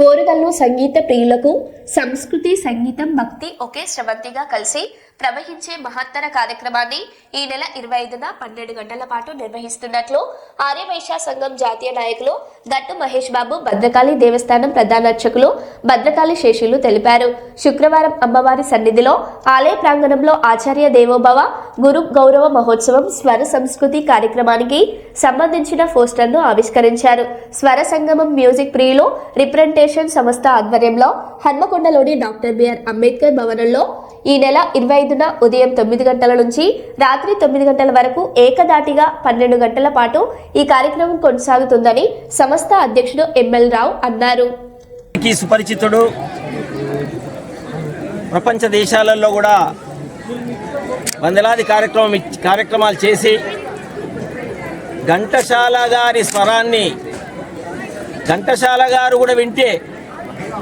పోరుగల్లు సంగీత ప్రియులకు సంస్కృతి సంగీతం భక్తి ఒకే స్రవంతిగా కలిసి ప్రవహించే మహత్తర కార్యక్రమాన్ని ఈ నెల ఇరవై ఐదున పన్నెండు గంటల పాటు నిర్వహిస్తున్నట్లు ఆర్యవైశ్య సంఘం జాతీయ నాయకులు గట్టు మహేష్ బాబు భద్రకాళి దేవస్థానం ప్రధాన అర్చకులు భద్రకాళి శేషులు తెలిపారు. శుక్రవారం అమ్మవారి సన్నిధిలో ఆలయ ప్రాంగణంలో ఆచార్య దేవోభవ గురు గౌరవ మహోత్సవం స్వర సంస్కృతి కార్యక్రమానికి సంబంధించిన పోస్టర్ను ఆవిష్కరించారు. స్వర సంగమం మ్యూజిక్ ప్రియులు రిప్రజెంటేషన్ సంస్థ ఆధ్వర్యంలో హన్మకొండలోని డాక్టర్ బిఆర్ అంబేద్కర్ భవనంలో ఈ నెల ఇరవై ఐదున ఉదయం తొమ్మిది గంటల నుంచి రాత్రి తొమ్మిది గంటల వరకు ఏకదాటిగా పన్నెండు గంటల పాటు ఈ కార్యక్రమం కొనసాగుతుందని సంస్థ అధ్యక్షుడు ఎంఎల్ రావు అన్నారు. సుపరిచితుడు. ప్రపంచ దేశాలలో కూడా వందలాది కార్యక్రమం కార్యక్రమాలు చేసి ఘంటసాల గారి స్వరాన్ని ఘంటశాల గారు కూడా వింటే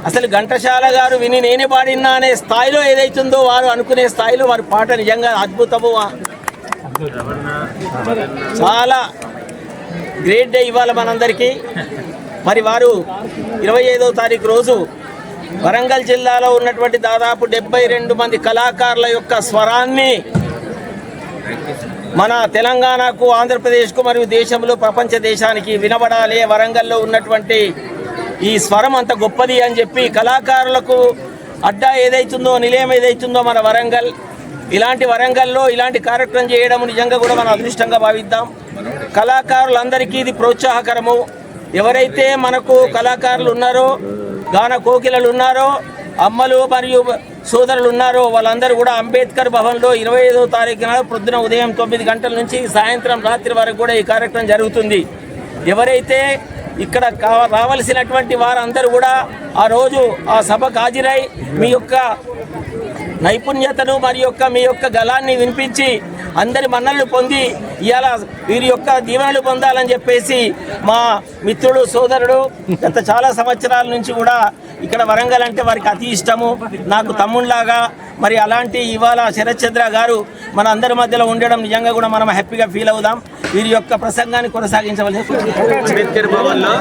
అసలు ఘంటశాల గారు విని నేనే పాడినా అనే స్థాయిలో ఏదైతుందో వారు అనుకునే స్థాయిలో వారి పాట నిజంగా అద్భుతము. చాలా గ్రేట్ డే ఇవ్వాలి మనందరికీ? మరి వారు ఇరవై ఐదవ తారీఖు రోజు వరంగల్ జిల్లాలో ఉన్నటువంటి దాదాపు డెబ్బై రెండు మంది కళాకారుల యొక్క స్వరాన్ని మన తెలంగాణకు ఆంధ్రప్రదేశ్కు మరియు దేశంలో ప్రపంచ దేశానికి వినబడాలి. వరంగల్లో ఉన్నటువంటి ఈ స్వరం అంత గొప్పది అని చెప్పి కళాకారులకు అడ్డా ఏదైతుందో నిలయం ఏదైతుందో మన వరంగల్. ఇలాంటి వరంగల్లో ఇలాంటి కార్యక్రమం చేయడం నిజంగా కూడా మన అదృష్టంగా భావిద్దాం. కళాకారులందరికీ ఇది ప్రోత్సాహకరము. ఎవరైతే మనకు కళాకారులు ఉన్నారో గాన కోకిలలు ఉన్నారో అమ్మలు మరియు సోదరులు ఉన్నారో వాళ్ళందరూ కూడా అంబేద్కర్ భవన్లో ఇరవై ఐదవ తారీఖున ప్రొద్దున ఉదయం తొమ్మిది గంటల నుంచి సాయంత్రం రాత్రి వరకు కూడా ఈ కార్యక్రమం జరుగుతుంది. ఎవరైతే ఇక్కడ రావలసినటువంటి వారందరూ కూడా ఆ రోజు ఆ సభకు హాజరై మీ యొక్క నైపుణ్యతను మరి యొక్క మీ యొక్క గలాన్ని వినిపించి అందరి మన్నలు పొంది ఇవాళ వీరి యొక్క దీవెనలు పొందాలని చెప్పేసి మా మిత్రుడు సోదరుడు గత చాలా సంవత్సరాల నుంచి కూడా ఇక్కడ వరంగల్ అంటే వారికి అతి ఇష్టము. నాకు తమ్ముళ్ళాగా మరి అలాంటి ఇవాళ శరత్చంద్ర గారు మన అందరి మధ్యలో ఉండడం నిజంగా కూడా మనం హ్యాపీగా ఫీల్ అవుదాం. వీరి యొక్క ప్రసంగాన్ని కొనసాగించవలసి అంబేద్కర్ భవన్లో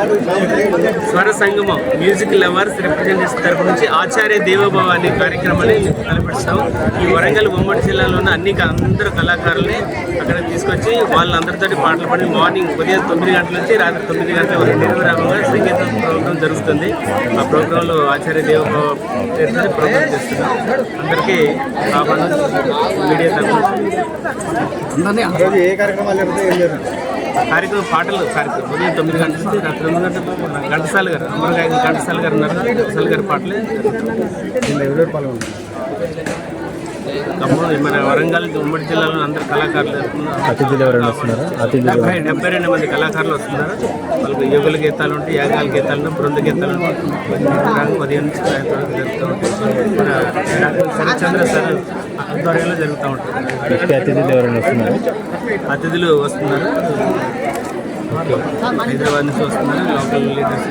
స్వర సంగమం మ్యూజిక్ లవర్స్ రిప్రజెంటేషన్ తరపు నుంచి ఆచార్య దేవోభవ అనే కార్యక్రమాన్ని తలపెడతాం. ఈ వరంగల్ ఉమ్మడి జిల్లాలో ఉన్న అన్ని అందరు కళాకారుల్ని అక్కడ తీసుకొచ్చి వాళ్ళందరితో పాటలు పాడి మార్నింగ్ ఉదయం తొమ్మిది గంటల నుంచి రాత్రి తొమ్మిది గంటల వరకు నిర్విరామంగా సంగీత ప్రోగ్రాం జరుగుతుంది. ఆ ప్రోగ్రాంలో ఆచార్య దేవోభవ ప్రోగ్రాం చేస్తున్నాం. అందరికీ మీడియా తరపు ఈరోజు ఏ కార్యక్రమాలు కార్యక్రమం పాటలు కార్యక్రమం ఉదయం తొమ్మిది గంటల నుంచి రాత్రి తొమ్మిది గంటల ఘంటసాల గారు అమరగాయ ఘంటసాల గారు ఉన్నారు. ఘంటసాల గారి పాటలే. మన వరంగల్ ఉమ్మడి జిల్లాలో అందరు కళాకారులు అతిథులు ఎవరైనా వస్తున్నారా? అతిథులు డెబ్బై డెబ్బై రెండు మంది కళాకారులు వస్తున్నారు? వాళ్ళకి యుగల గీతాలు ఉంటాయి యాగాల గీతాలు బృంద గీతాలు ఉంటాయి. ఉదయం నుంచి సాయంత్రం జరుగుతూ ఉంటాయి. మన డాక్టర్ శరత్చంద్ర సార్ ఆధ్వర్యంలో జరుగుతూ ఉంటుంది. అతిథులు ఎవరైనా వస్తున్నారా? అతిథులు వస్తున్నారు. హైదరాబాద్ నుంచి వస్తున్నారు లోకల్ లీడర్స్.